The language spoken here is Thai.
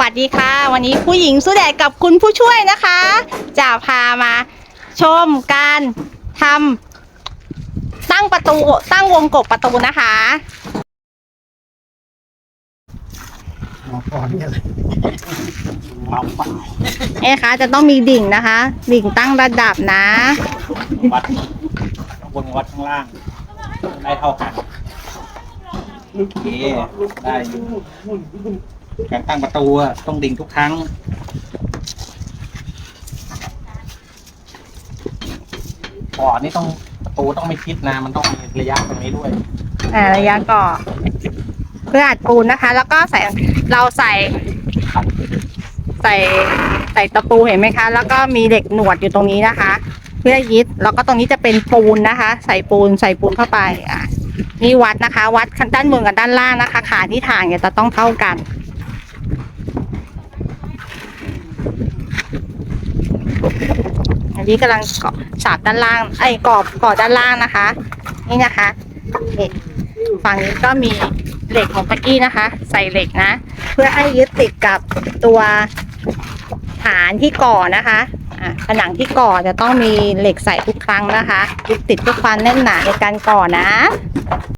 วัสดีค่ะ วันนี้ผู้หญิงสู้แดดกับคุณผู้ช่วยนะคะ จะพามาชมการทำตั้งประตูตั้งวงกบประตูนะคะมาก่อนเนี่ยเลยเมาเปล่าเอ๊ะคะจะต้องมีดิ่งนะคะ ดิ่งตั้งระดับนะ วัดข้างบนวัดข้างล่างได้เท่ากันโอเคได้อยู่ การตั้งประตูอะต้องดิ่งทุกครั้ง ก่อนนี่ต้องประตูต้องไม่คิดนะ มันต้องมีระยะตรงนี้ด้วย อ่าระยะก่อ เพื่ออัดปูนนะคะ แล้วก็ใส่เราใส่ ใส่ใส่ตะปูเห็นไหมคะ แล้วก็มีเหล็กหนวดอยู่ตรงนี้นะคะ เพื่อยึดแล้วก็ตรงนี้จะเป็นปูนนะคะ ใส่ปูนใส่ปูนเข้าไปอะนี่วัดนะคะ วัดด้านบนกับด้านล่างนะคะ ขาที่ถ่างเนี่ยจะต้องเท่ากัน อันนี้กำลังเกาะฉาบด้านล่าง ไอ้กรอบก่อด้านล่างนะคะ นี่นะคะนี่ฝั่งนี้ก็มีเหล็กของตะกี้นะคะ ใส่เหล็กนะ เพื่อให้ยึดติดกับตัวฐานที่ก่อนะคะอะผนังที่ก่อจะต้องมีเหล็กใส่ทุกครั้งนะคะยึดติดเพื่อความแน่นหนาในการก่อนะ